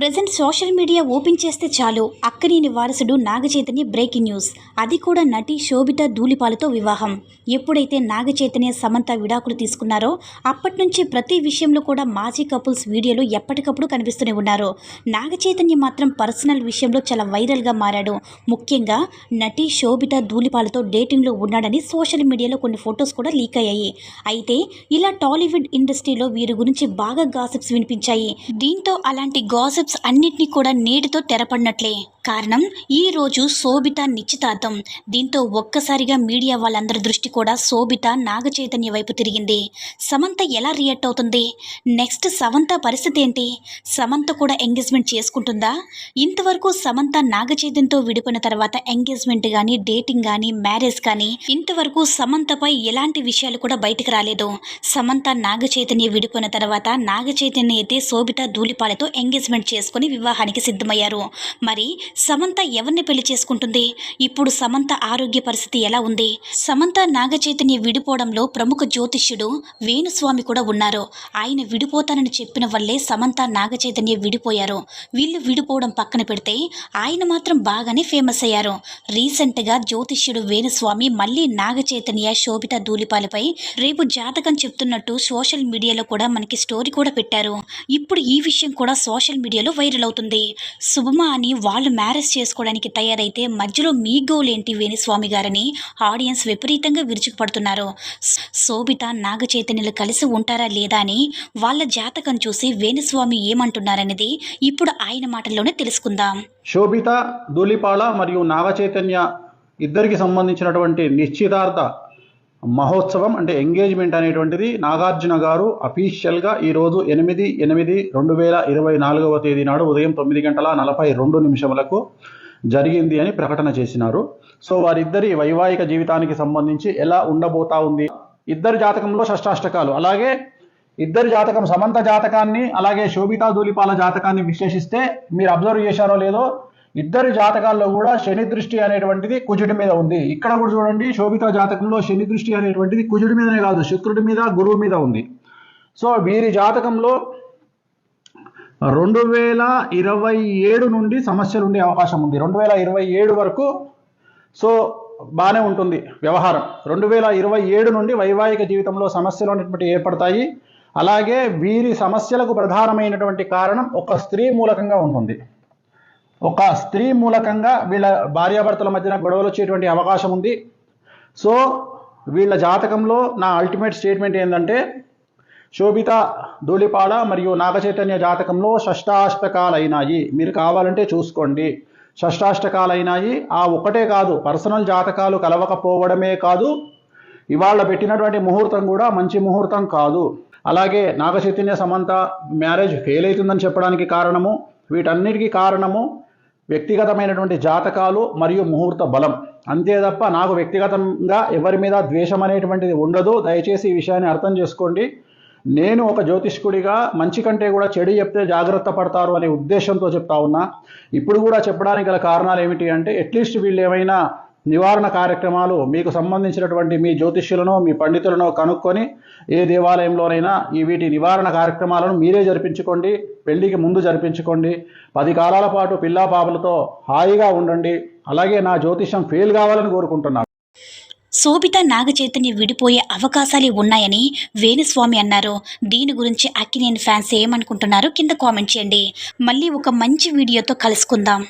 Present social media open చేస్తే చాలు అక్కనేని వారసుడు నాగచైతన్య బ్రేకింగ్ న్యూస్. అది కూడా నటి శోభిత ధూళిపాలతో వివాహం. ఎప్పుడైతే నాగచైతన్య సమంత విడాకులు తీసుకున్నారో అప్పటి నుంచి ప్రతి విషయంలో కూడా మాజీ కపుల్స్ వీడియోలు ఎప్పటికప్పుడు కనిపిస్తూనే ఉన్నారు. నాగచైతన్య మాత్రం పర్సనల్ విషయంలో చాలా వైరల్గా మారాడు. ముఖ్యంగా నటి శోభిత ధూళిపాలతో డేటింగ్లో ఉన్నాడని సోషల్ మీడియాలో కొన్ని ఫొటోస్ కూడా లీక్ అయ్యాయి. అయితే ఇలా టాలీవుడ్ ఇండస్ట్రీలో వీరి గురించి బాగా గాసిప్స్ వినిపించాయి. దీంతో అలాంటి గాసిప్స్ అన్నిటినీ కూడా నేటితో తెరపడినట్లే. కారణం ఈ రోజు శోభిత నిశ్చితార్థం. దీంతో ఒక్కసారిగా మీడియా వాళ్ళందరి దృష్టి కూడా శోభిత నాగ చైతన్య వైపు తిరిగింది. సమంత ఎలా రియాక్ట్ అవుతుంది? నెక్స్ట్ సమంత పరిస్థితి ఏంటి? సమంత కూడా ఎంగేజ్మెంట్ చేసుకుంటుందా? ఇంతవరకు సమంత నాగ చైతన్యతో విడిపోయిన తర్వాత ఎంగేజ్మెంట్ కానీ డేటింగ్ కానీ మ్యారేజ్ కానీ ఇంతవరకు సమంతపై ఎలాంటి విషయాలు కూడా బయటకు రాలేదు. సమంత నాగ చైతన్య విడిపోయిన తర్వాత నాగ చైతన్య అయితే శోభిత ధూళిపాలతో ఎంగేజ్మెంట్ చేసుకుని వివాహానికి సిద్ధమయ్యారు. మరి సమంత ఎవరిని పెళ్ళి చేసుకుంటుంది? ఇప్పుడు సమంత ఆరోగ్య పరిస్థితి ఎలా ఉంది? సమంత నాగచైతన్య విడిపోవడంలో ప్రముఖ జ్యోతిష్యుడు వేణుస్వామి కూడా ఉన్నారు. ఆయన విడిపోతానని చెప్పిన వల్లే సమంత నాగచైతన్య విడిపోయారు. వీళ్ళు విడిపోవడం పక్కన పెడితే ఆయన మాత్రం బాగానే ఫేమస్ అయ్యారు. రీసెంట్గా జ్యోతిష్యుడు వేణుస్వామి మళ్ళీ నాగచైతన్య శోభిత ధూళిపాలపై రేపు జాతకం చెప్తున్నట్టు సోషల్ మీడియాలో కూడా మనకి స్టోరీ కూడా పెట్టారు. ఇప్పుడు ఈ విషయం కూడా సోషల్ మీడియాలో వైరల్ అవుతుంది. సుభమ అని వాళ్ళు మ్యారేజ్ చేసుకోవడానికి తయారైతే మధ్యలో మీ గోల్ ఏంటి వేణుస్వామి గారని ఆడియన్స్ విపరీతంగా విరుచుకుపడుతున్నారు. శోభిత నాగ చైతన్యులు కలిసి ఉంటారా లేదా అని వాళ్ళ జాతకం చూసి వేణుస్వామి ఏమంటున్నారనేది ఇప్పుడు ఆయన మాటల్లోనే తెలుసుకుందాం. శోభిత ధూళిపాళ మరియు నాగ చైతన్య ఇద్దరికి సంబంధించినటువంటి నిశ్చితార్థ మహోత్సవం అంటే ఎంగేజ్మెంట్ అనేటువంటిది నాగార్జున గారు అఫీషియల్గా ఈరోజు ఎనిమిది ఎనిమిది రెండు వేల ఇరవై నాలుగవ తేదీ నాడు ఉదయం తొమ్మిది గంటల నలభై రెండు నిమిషములకు జరిగింది అని ప్రకటన చేసినారు. సో వారిద్దరి వైవాహిక జీవితానికి సంబంధించి ఎలా ఉండబోతా ఉంది? ఇద్దరి జాతకంలో షష్టాష్టకాలు. అలాగే ఇద్దరి జాతకం సమంత జాతకాన్ని అలాగే శోభితా దూలిపాల జాతకాన్ని విశ్లేషిస్తే మీరు అబ్జర్వ్ చేశారో లేదో ఇద్దరి జాతకాల్లో కూడా శని దృష్టి అనేటువంటిది కుజుడి మీద ఉంది. ఇక్కడ కూడా చూడండి శోభిత జాతకంలో శని దృష్టి అనేటువంటిది కుజుడి మీదనే కాదు శుక్రుడి మీద గురువు మీద ఉంది. సో వీరి జాతకంలో రెండు వేల ఇరవై ఏడు నుండి సమస్యలు ఉండే అవకాశం ఉంది. రెండు వేల ఇరవై ఏడు వరకు సో బాగానే ఉంటుంది వ్యవహారం. రెండు వేల ఇరవై ఏడు నుండి వైవాహిక జీవితంలో సమస్యలు అనేటువంటి ఏర్పడతాయి. అలాగే వీరి సమస్యలకు ప్రధానమైనటువంటి కారణం ఒక స్త్రీ మూలకంగా ఉంటుంది. ఒక స్త్రీ మూలకంగా వీళ్ళ భార్యాభర్తల మధ్యన గొడవలు వచ్చేటువంటి అవకాశం ఉంది. సో వీళ్ళ జాతకంలో నా అల్టిమేట్ స్టేట్మెంట్ ఏంటంటే శోభిత ధూళిపాడ మరియు నాగచైతన్య జాతకంలో షష్టాష్టకాలైనాయి. మీరు కావాలంటే చూసుకోండి. షష్టాష్టకాలైనాయి. ఆ ఒకటే కాదు పర్సనల్ జాతకాలు కలవకపోవడమే కాదు ఇవాళ పెట్టినటువంటి ముహూర్తం కూడా మంచి ముహూర్తం కాదు. అలాగే నాగచైతన్య సమంత మ్యారేజ్ ఫెయిల్ అవుతుందని చెప్పడానికి కారణము వీటన్నిటికీ కారణము వ్యక్తిగతమైనటువంటి జాతకాలు మరియు ముహూర్త బలం. అంతే తప్ప నాకు వ్యక్తిగతంగా ఎవరి మీద ద్వేషం అనేటువంటిది ఉండదు. దయచేసి ఈ విషయాన్ని అర్థం చేసుకోండి. నేను ఒక జ్యోతిష్కుడిగా మంచి కంటే కూడా చెడు చెప్తే జాగ్రత్త పడతారు అనే ఉద్దేశంతో చెప్తా ఉన్నా. ఇప్పుడు కూడా చెప్పడానికి గల కారణాలు ఏమిటి అంటే అట్లీస్ట్ వీళ్ళు ఏమైనా నివారణ కార్యక్రమాలు మీకు సంబంధించినటువంటి మీ జ్యోతిష్యులను మీ పండితులను కనుక్కొని ఏ దేవాలయంలోనైనా ఈ వీటి నివారణ కార్యక్రమాలను మీరే జరిపించుకోండి పెళ్ళికి ముందు జరిపించుకోండి. పది కాలాల పాటు పిల్లా పాపలతో హాయిగా ఉండండి. అలాగే నా జ్యోతిష్యం ఫెయిల్ కావాలని కోరుకుంటున్నాను. శోభిత నాగచైతన్య విడిపోయే అవకాశాలే ఉన్నాయని వేణుస్వామి అన్నారు. దీని గురించి అక్కినేని ఫ్యాన్స్ ఏమనుకుంటున్నారో కింద కామెంట్ చేయండి. మళ్ళీ ఒక మంచి వీడియోతో కలుసుకుందాం.